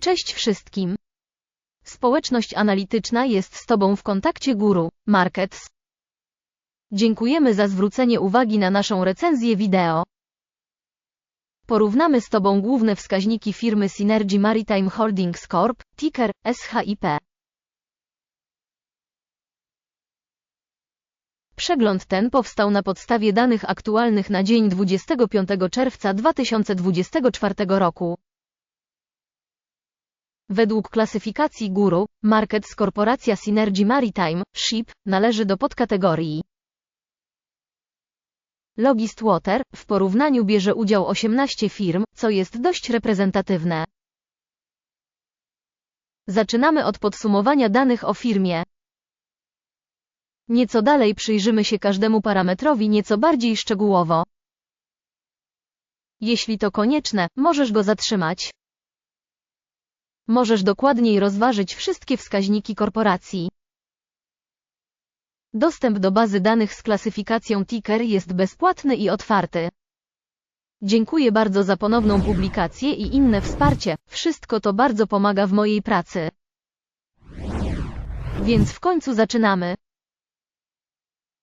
Cześć wszystkim. Społeczność analityczna jest z Tobą w kontakcie Guru Markets. Dziękujemy za zwrócenie uwagi na naszą recenzję wideo. Porównamy z Tobą główne wskaźniki firmy Synergy Maritime Holdings Corp., ticker SHIP. Przegląd ten powstał na podstawie danych aktualnych na dzień 25 czerwca 2024 roku. Według klasyfikacji Guru, Markets Korporacja Synergy Maritime, SHIP, należy do podkategorii Logist Water, w porównaniu bierze udział 18 firm, co jest dość reprezentatywne. Zaczynamy od podsumowania danych o firmie. Nieco dalej przyjrzymy się każdemu parametrowi nieco bardziej szczegółowo. Jeśli to konieczne, możesz go zatrzymać. Możesz dokładniej rozważyć wszystkie wskaźniki korporacji. Dostęp do bazy danych z klasyfikacją ticker jest bezpłatny i otwarty. Dziękuję bardzo za ponowną publikację i inne wsparcie, wszystko to bardzo pomaga w mojej pracy. Więc w końcu zaczynamy.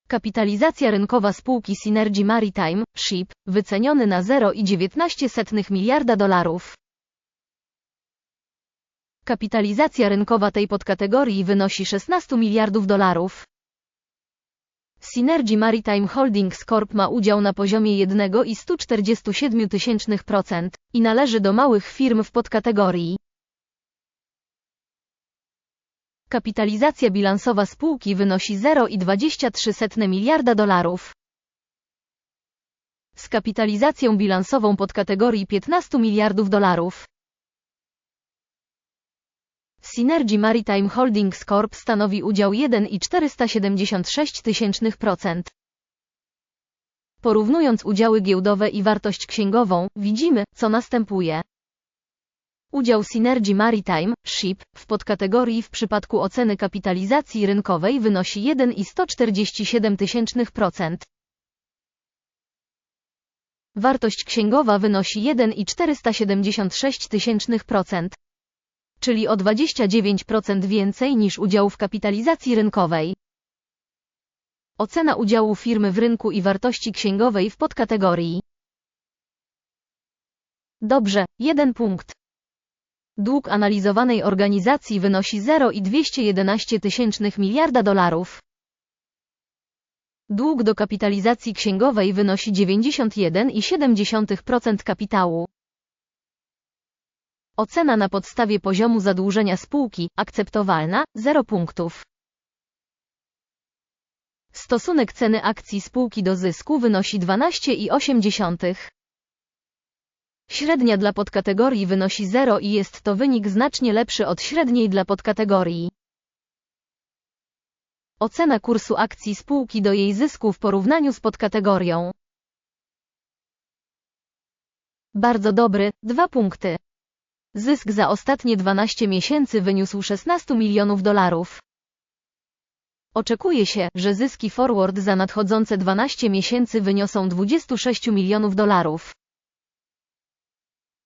Kapitalizacja rynkowa spółki Synergy Maritime, SHIP, wyceniony na 0,19 miliarda dolarów. Kapitalizacja rynkowa tej podkategorii wynosi 16 miliardów dolarów. Synergy Maritime Holdings Corp ma udział na poziomie 1,147% i należy do małych firm w podkategorii. Kapitalizacja bilansowa spółki wynosi 0,23 miliarda dolarów. Z kapitalizacją bilansową podkategorii 15 miliardów dolarów. Synergy Maritime Holdings Corp stanowi udział 1,476%. Porównując udziały giełdowe i wartość księgową, widzimy, co następuje. Udział Synergy Maritime, SHIP, w podkategorii w przypadku oceny kapitalizacji rynkowej wynosi 1,147%. Wartość księgowa wynosi 1,476%, czyli o 29% więcej niż udział w kapitalizacji rynkowej. Ocena udziału firmy w rynku i wartości księgowej w podkategorii. Dobrze, jeden punkt. Dług analizowanej organizacji wynosi 0,211 tysięcznych miliarda dolarów. Dług do kapitalizacji księgowej wynosi 91,7% kapitału. Ocena na podstawie poziomu zadłużenia spółki, akceptowalna, 0 punktów. Stosunek ceny akcji spółki do zysku wynosi 12,8. Średnia dla podkategorii wynosi 0 i jest to wynik znacznie lepszy od średniej dla podkategorii. Ocena kursu akcji spółki do jej zysku w porównaniu z podkategorią. Bardzo dobry, 2 punkty. Zysk za ostatnie 12 miesięcy wyniósł 16 milionów dolarów. Oczekuje się, że zyski forward za nadchodzące 12 miesięcy wyniosą 26 milionów dolarów.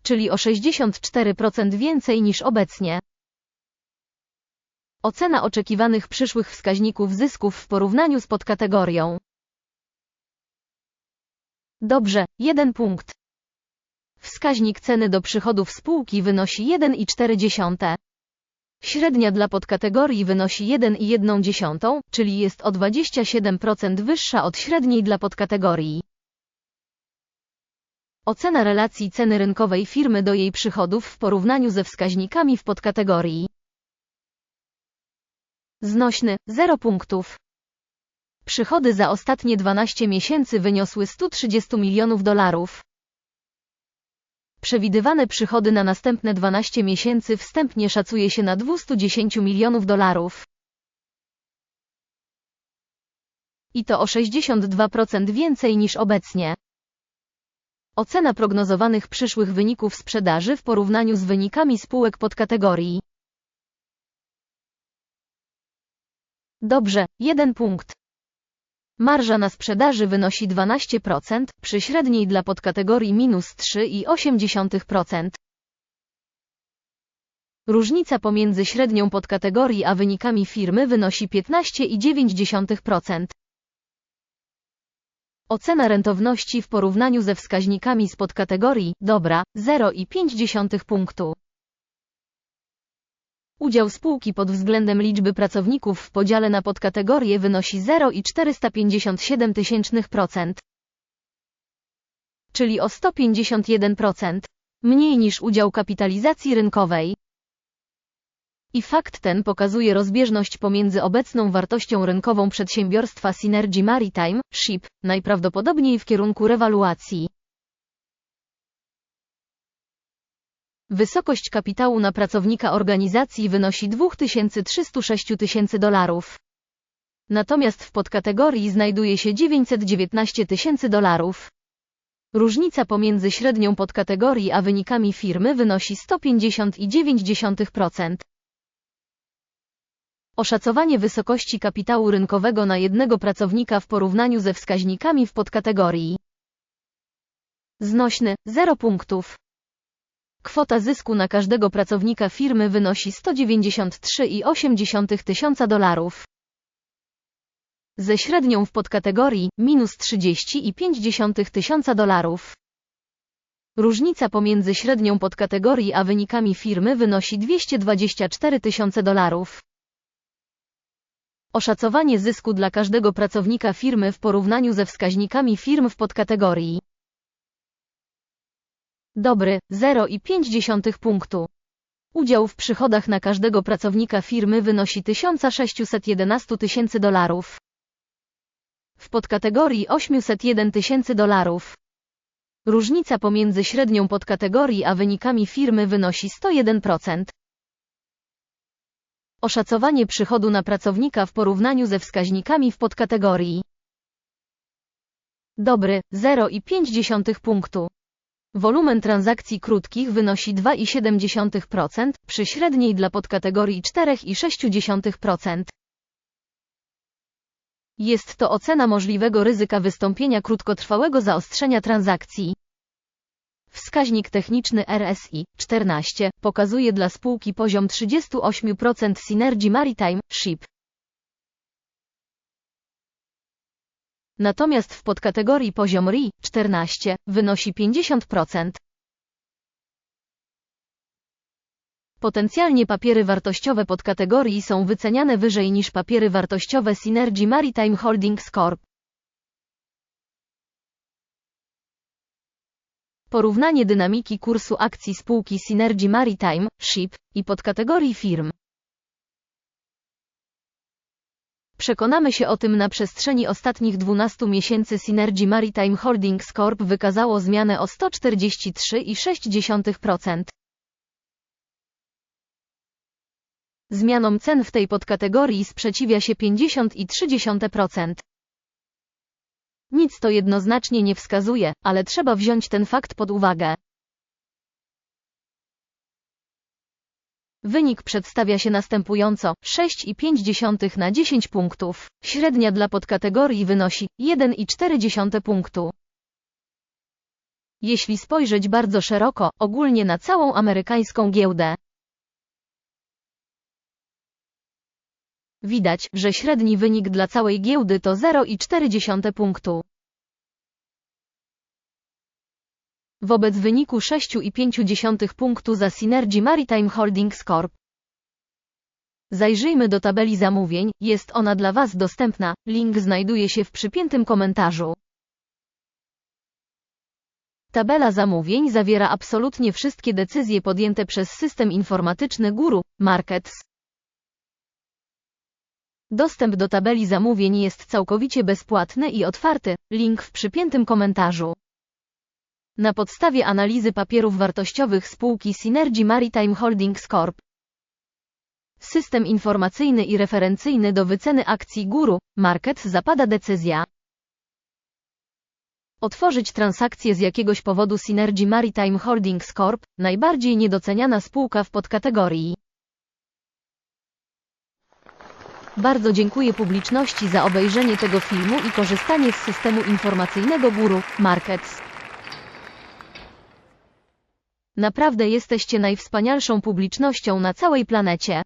Czyli o 64% więcej niż obecnie. Ocena oczekiwanych przyszłych wskaźników zysków w porównaniu z podkategorią. Dobrze, jeden punkt. Wskaźnik ceny do przychodów spółki wynosi 1,4. Średnia dla podkategorii wynosi 1,1, czyli jest o 27% wyższa od średniej dla podkategorii. Ocena relacji ceny rynkowej firmy do jej przychodów w porównaniu ze wskaźnikami w podkategorii. Znośny, 0 punktów. Przychody za ostatnie 12 miesięcy wyniosły 130 milionów dolarów. Przewidywane przychody na następne 12 miesięcy wstępnie szacuje się na 210 milionów dolarów. I to o 62% więcej niż obecnie. Ocena prognozowanych przyszłych wyników sprzedaży w porównaniu z wynikami spółek podkategorii. Dobrze, jeden punkt. Marża na sprzedaży wynosi 12%, przy średniej dla podkategorii minus 3,8%. Różnica pomiędzy średnią podkategorii a wynikami firmy wynosi 15,9%. Ocena rentowności w porównaniu ze wskaźnikami z podkategorii dobra 0,5 punktu. Udział spółki pod względem liczby pracowników w podziale na podkategorie wynosi 0,457%, czyli o 151%, mniej niż udział kapitalizacji rynkowej. I fakt ten pokazuje rozbieżność pomiędzy obecną wartością rynkową przedsiębiorstwa Synergy Maritime, SHIP, najprawdopodobniej w kierunku rewaluacji. Wysokość kapitału na pracownika organizacji wynosi 2306 tysięcy dolarów. Natomiast w podkategorii znajduje się 919 tysięcy dolarów. Różnica pomiędzy średnią podkategorii a wynikami firmy wynosi 150,9%. Oszacowanie wysokości kapitału rynkowego na jednego pracownika w porównaniu ze wskaźnikami w podkategorii. Znośny 0 punktów. Kwota zysku na każdego pracownika firmy wynosi 193,8 tysiąca dolarów. Ze średnią w podkategorii minus 30,5 tysiąca dolarów. Różnica pomiędzy średnią podkategorii a wynikami firmy wynosi 224 tysiące dolarów. Oszacowanie zysku dla każdego pracownika firmy w porównaniu ze wskaźnikami firm w podkategorii. Dobry, 0,5 punktu. Udział w przychodach na każdego pracownika firmy wynosi 1611 tysięcy dolarów. W podkategorii 801 tysięcy dolarów. Różnica pomiędzy średnią podkategorii a wynikami firmy wynosi 101%. Oszacowanie przychodu na pracownika w porównaniu ze wskaźnikami w podkategorii. Dobry, 0,5 punktu. Wolumen transakcji krótkich wynosi 2,7%, przy średniej dla podkategorii 4,6%. Jest to ocena możliwego ryzyka wystąpienia krótkotrwałego zaostrzenia transakcji. Wskaźnik techniczny RSI 14 pokazuje dla spółki poziom 38% Synergy Maritime SHIP. Natomiast w podkategorii poziom RI 14 wynosi 50%. Potencjalnie papiery wartościowe podkategorii są wyceniane wyżej niż papiery wartościowe Synergy Maritime Holdings Corp. Porównanie dynamiki kursu akcji spółki Synergy Maritime, SHIP i podkategorii firm. Przekonamy się o tym na przestrzeni ostatnich 12 miesięcy Synergy Maritime Holdings Corp wykazało zmianę o 143,6%. Zmianom cen w tej podkategorii sprzeciwia się 50,3%. Nic to jednoznacznie nie wskazuje, ale trzeba wziąć ten fakt pod uwagę. Wynik przedstawia się następująco 6,5 na 10 punktów. Średnia dla podkategorii wynosi 1,4 punktu. Jeśli spojrzeć bardzo szeroko, ogólnie na całą amerykańską giełdę, Widać, że średni wynik dla całej giełdy to 0,4 punktu. Wobec wyniku 6,5 punktu za Synergy Maritime Holdings Corp. Zajrzyjmy do tabeli zamówień, jest ona dla Was dostępna, link znajduje się w przypiętym komentarzu. Tabela zamówień zawiera absolutnie wszystkie decyzje podjęte przez system informatyczny Guru Markets. Dostęp do tabeli zamówień jest całkowicie bezpłatny i otwarty, link w przypiętym komentarzu. Na podstawie analizy papierów wartościowych spółki Synergy Maritime Holdings Corp. System informacyjny i referencyjny do wyceny akcji Guru, Market zapada decyzja. Otworzyć transakcję z jakiegoś powodu Synergy Maritime Holdings Corp, najbardziej niedoceniana spółka w podkategorii. Bardzo dziękuję publiczności za obejrzenie tego filmu i korzystanie z systemu informacyjnego Guru Markets. Naprawdę jesteście najwspanialszą publicznością na całej planecie.